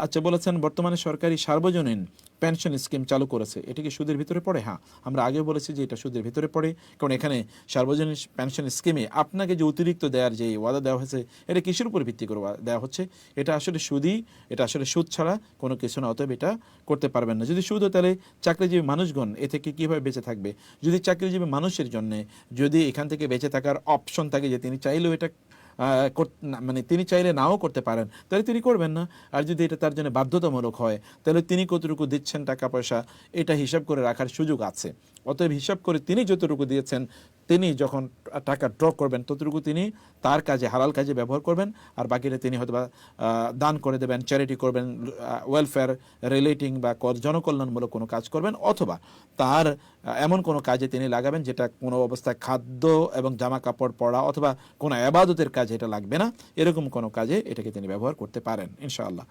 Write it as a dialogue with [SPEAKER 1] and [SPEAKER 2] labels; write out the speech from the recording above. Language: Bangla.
[SPEAKER 1] আচ্ছা বলেছেন বর্তমানে সরকারি সার্বজনীন পেনশন স্কিম চালু করেছে। এটা কি সুদের ভিতরে পড়ে? হ্যাঁ আমরা আগেও বলেছি যে এটা সুদের ভিতরে পড়ে। কারণ এখানে সার্বজনীন পেনশন স্কিমে আপনাকে যে অতিরিক্ত দেওয়ার যে ওয়াদা দেওয়া হয়েছে, এটা কিসের উপর ভিত্তি করে ওয়া- দেওয়া হচ্ছে? এটা আসলে সুদই, এটা আসলে সুদ ছাড়া কোনো কিছু না, অতএব এটা করতে পারবেন না। যদি সুদ হয়, তাহলে চাকরিজীবী মানুষগণ এ থেকে কীভাবে বেঁচে থাকবে? যদি চাকরিজীবী মানুষের জন্য যদি এখান থেকে বেঁচে থাকার অপশন থাকে যে তিনি চাইলেও এটা মানে তিনি চাইলে নাও করতে পারেন। তাহলে তিনি করবেন না। আর যদি এটা তার জন্য বাধ্যতামূলক হয়, তাহলে তিনি কতটুকু দিচ্ছেন টাকা পয়সা, এটা হিসাব করে রাখার সুযোগ আছে। অতএব হিসাব করে তিনি যতটুকু দিয়েছেন তিনি যখন টাকা ড্র করবেন, ততটুকু তিনি তার কাজে, হালাল কাজে ব্যবহার করবেন, আর বাকিটা তিনি হয়তো দান করে দেবেন চ্যারিটি করবেন ওয়েলফেয়ার রিলেটিং বা কর- জনকল্যাণমূলক কোনো কাজ করবেন, অথবা তার এমন কোনো কাজে তিনি লাগাবেন যেটা কোনো অবস্থায় খাদ্য এবং জামা কাপড় পরা অথবা কোনো আবাদতের কাজে এটা লাগবে না। এরকম কোনো কাজে এটাকে তিনি ব্যবহার করতে পারেন, ইনশাআল্লাহ।